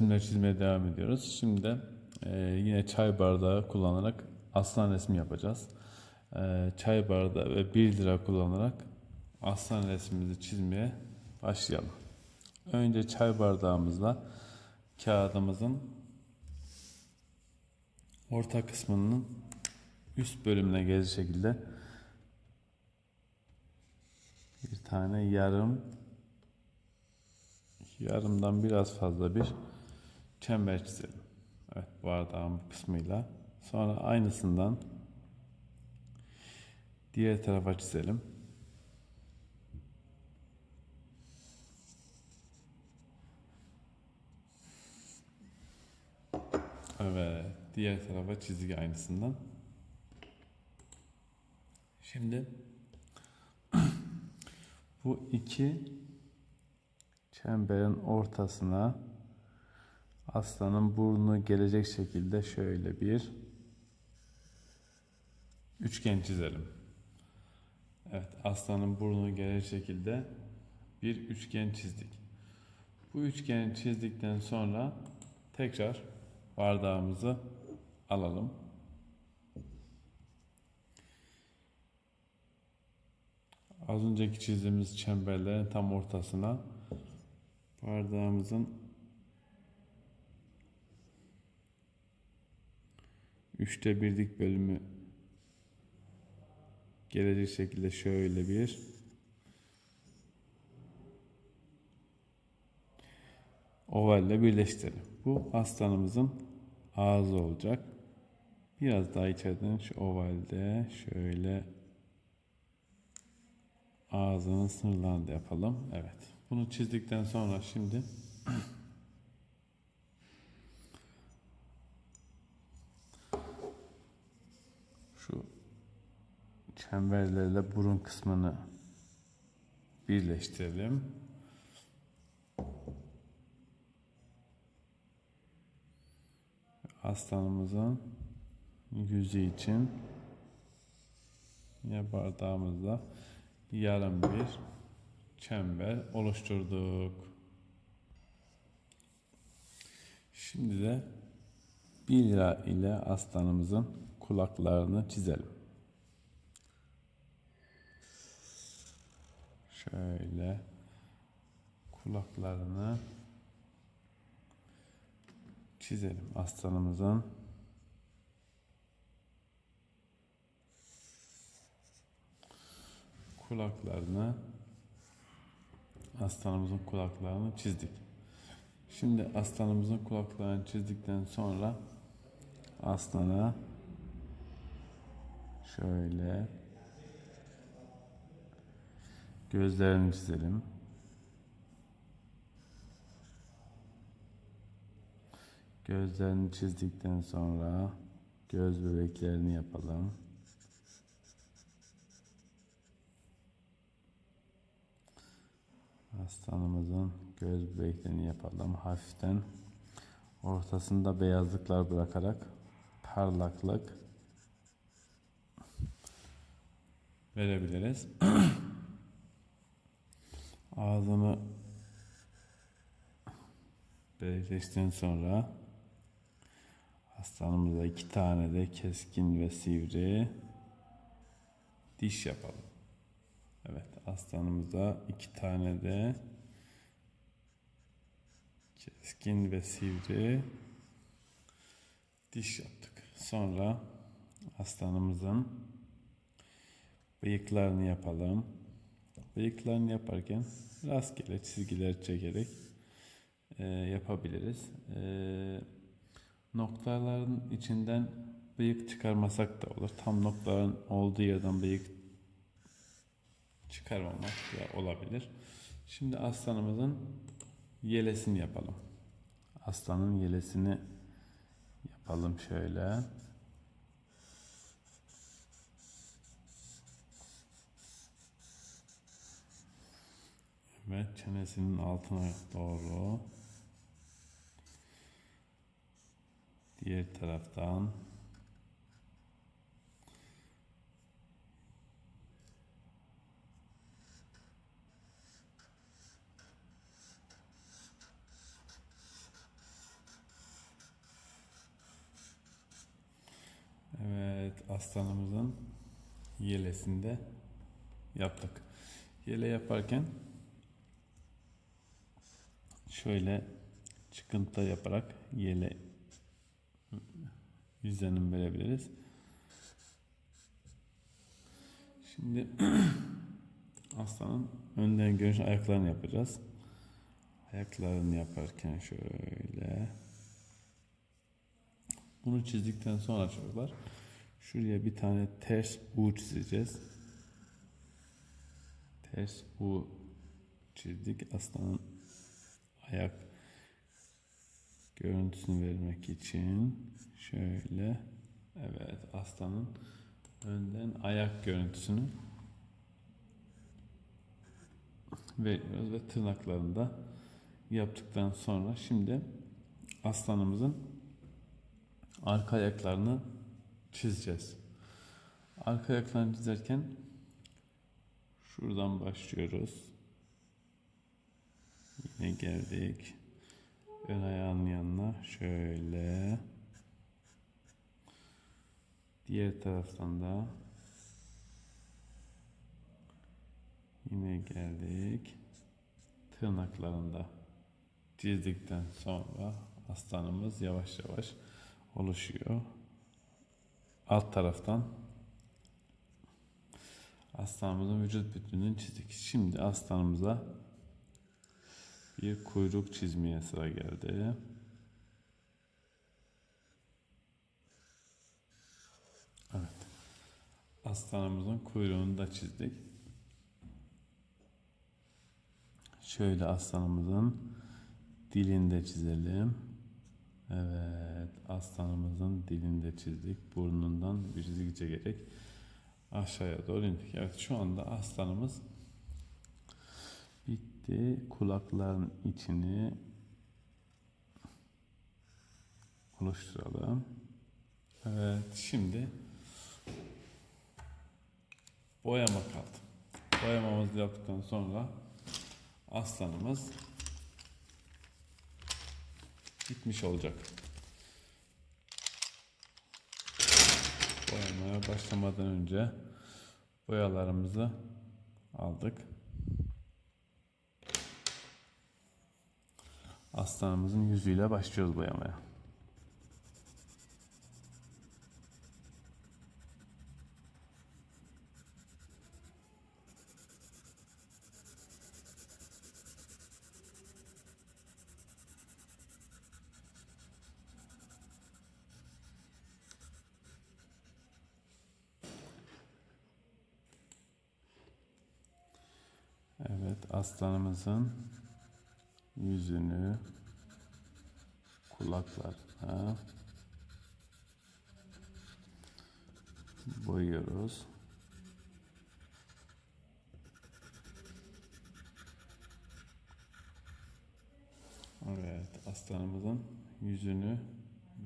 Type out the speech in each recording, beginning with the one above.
resimler çizmeye devam ediyoruz. Şimdi e, yine çay bardağı kullanarak aslan resmi yapacağız. E, çay bardağı ve 1 lira kullanarak aslan resmimizi çizmeye başlayalım. Önce çay bardağımızla kağıdımızın orta kısmının üst bölümüne gelecek şekilde bir tane yarım yarımdan biraz fazla bir çember çizelim. Evet bardağın bu kısmıyla. Sonra aynısından diğer tarafa çizelim. Evet diğer tarafa çizgi aynısından. Şimdi bu iki çemberin ortasına aslanın burnu gelecek şekilde şöyle bir üçgen çizelim. Evet, aslanın burnu gelecek şekilde bir üçgen çizdik. Bu üçgeni çizdikten sonra tekrar bardağımızı alalım. Az önceki çizdiğimiz çemberlerin tam ortasına bardağımızın üçte birlik bölümü gelecek şekilde şöyle bir ovalle birleştirelim. Bu aslanımızın ağzı olacak. Biraz daha içeriden şu ovalde şöyle ağzının sınırlarını yapalım. Evet. Bunu çizdikten sonra şimdi şu çemberlerle burun kısmını birleştirelim. Aslanımızın yüzü için yine bardağımızda yarım bir çember oluşturduk. Şimdi de 1 lira ile aslanımızın kulaklarını çizelim. Şöyle kulaklarını çizelim aslanımızın. kulaklarını aslanımızın kulaklarını çizdik. Şimdi aslanımızın kulaklarını çizdikten sonra aslana şöyle gözlerini çizelim. Gözlerini çizdikten sonra göz bebeklerini yapalım. Aslanımızın göz bebeklerini yapalım. Hafiften ortasında beyazlıklar bırakarak parlaklık verebiliriz. Ağzını belirleştikten sonra aslanımıza iki tane de keskin ve sivri diş yapalım. Evet aslanımıza iki tane de keskin ve sivri diş yaptık. Sonra aslanımızın bıyıklarını yapalım. Bıyıklarını yaparken rastgele çizgiler çekerek e, yapabiliriz. E, noktaların içinden bıyık çıkarmasak da olur. Tam noktaların olduğu yerden bıyık çıkarmamak da olabilir. Şimdi aslanımızın yelesini yapalım. Aslanın yelesini yapalım şöyle. ve çenesinin altına doğru diğer taraftan Evet, aslanımızın yelesinde yaptık. Yele yaparken şöyle çıkıntı yaparak yele izlenim verebiliriz. Şimdi aslanın önden görünüş ayaklarını yapacağız. Ayaklarını yaparken şöyle bunu çizdikten sonra çocuklar şuraya bir tane ters U çizeceğiz. Ters U çizdik. Aslanın ayak görüntüsünü vermek için şöyle evet aslanın önden ayak görüntüsünü veriyoruz ve tırnaklarını da yaptıktan sonra şimdi aslanımızın arka ayaklarını çizeceğiz. Arka ayaklarını çizerken şuradan başlıyoruz. Yine geldik. Ön ayağının yanına şöyle. Diğer taraftan da yine geldik. Tırnaklarında çizdikten sonra aslanımız yavaş yavaş oluşuyor. Alt taraftan aslanımızın vücut bütününü çizdik. Şimdi aslanımıza bir kuyruk çizmeye sıra geldi. Evet. Aslanımızın kuyruğunu da çizdik. Şöyle aslanımızın dilini de çizelim. Evet, aslanımızın dilini de çizdik. Burnundan bir çizgi çekerek aşağıya doğru indik. Evet, şu anda aslanımız bitti. Kulakların içini oluşturalım. Evet, şimdi boyama kaldı. Boyamamızı yaptıktan sonra aslanımız bitmiş olacak. Boyamaya başlamadan önce boyalarımızı aldık. Aslanımızın yüzüyle başlıyoruz boyamaya. Evet, aslanımızın yüzünü, kulaklarına boyuyoruz. Evet, aslanımızın yüzünü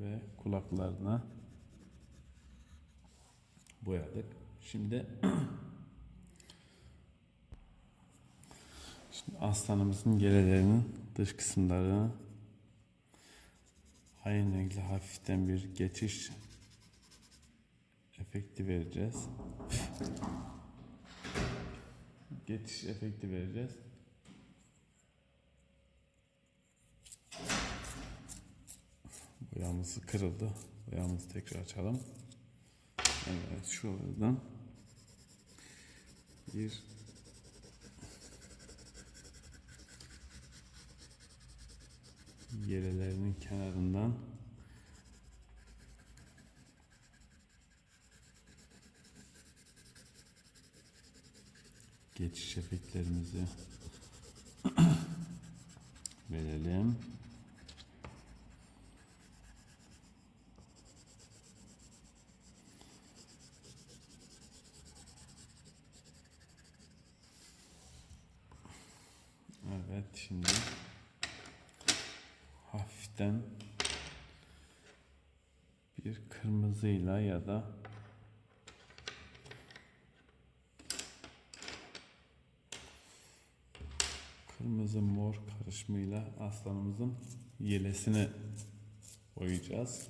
ve kulaklarına boyadık. Şimdi Şimdi aslanımızın gelelerinin dış kısımlarını aynı renkli hafiften bir geçiş efekti vereceğiz. Geçiş efekti vereceğiz. Boyamız kırıldı. Boyamızı tekrar açalım. Evet şuradan bir yelelerinin kenarından geçiş efektlerimizi verelim. Evet şimdi hafiften bir kırmızıyla ya da kırmızı mor karışımıyla aslanımızın yelesini boyayacağız.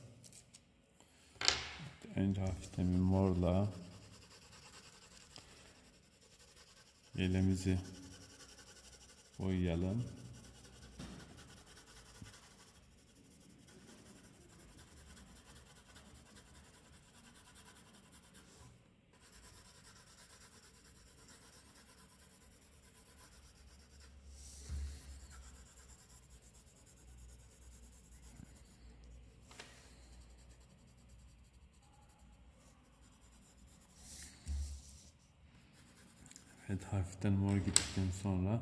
Önce hafiften bir morla yelemizi boyayalım. Evet hafiften mor gittikten sonra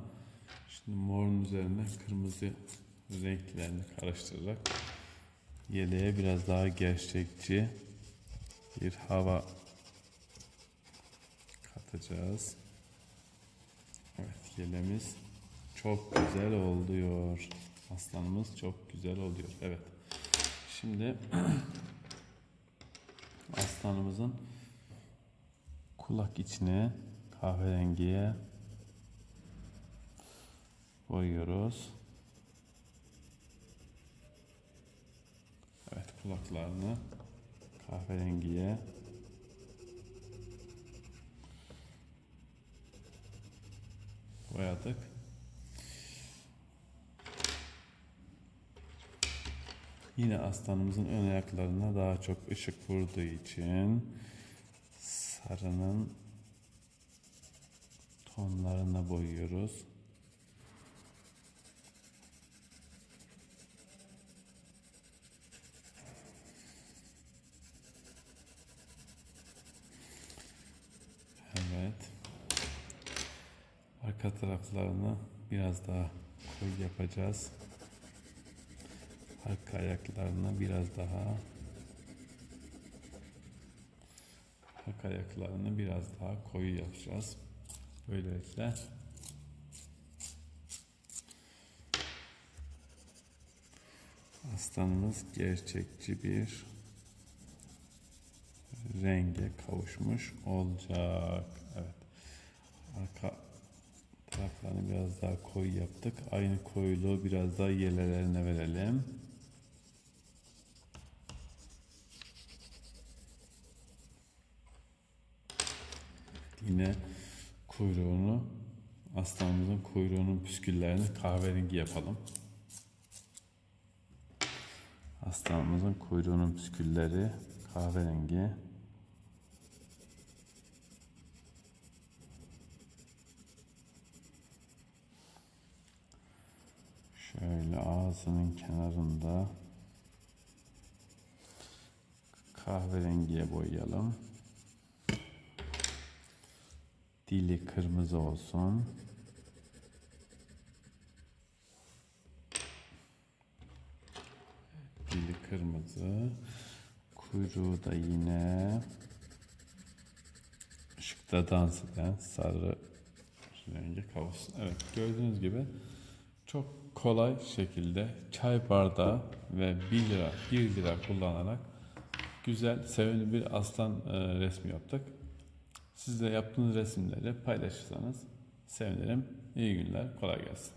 şimdi morun üzerine kırmızı renklerini karıştırarak yeleğe biraz daha gerçekçi bir hava katacağız. Evet yelemiz çok güzel oluyor. Aslanımız çok güzel oluyor. Evet. Şimdi aslanımızın kulak içine kahverengiye boyuyoruz. Evet kulaklarını kahverengiye boyadık. Yine aslanımızın ön ayaklarına daha çok ışık vurduğu için sarının tonlarına boyuyoruz. Evet. Arka taraflarını biraz daha koyu yapacağız. Arka ayaklarını biraz daha arka ayaklarını biraz daha koyu yapacağız. Böylelikle aslanımız gerçekçi bir renge kavuşmuş olacak. Evet. Arka taraflarını biraz daha koyu yaptık. Aynı koyuluğu biraz daha yelelerine verelim. Yine kuyruğunu aslanımızın kuyruğunun püsküllerini kahverengi yapalım. Aslanımızın kuyruğunun püskülleri kahverengi. Şöyle ağzının kenarında kahverengiye boyayalım. Dili kırmızı olsun. Dili kırmızı. Kuyruğu da yine ışıkta dans eden sarı rengi kavuşsun. Evet gördüğünüz gibi çok kolay şekilde çay bardağı ve 1 lira 1 lira kullanarak güzel sevimli bir aslan e, resmi yaptık. Siz de yaptığınız resimleri paylaşırsanız sevinirim. İyi günler, kolay gelsin.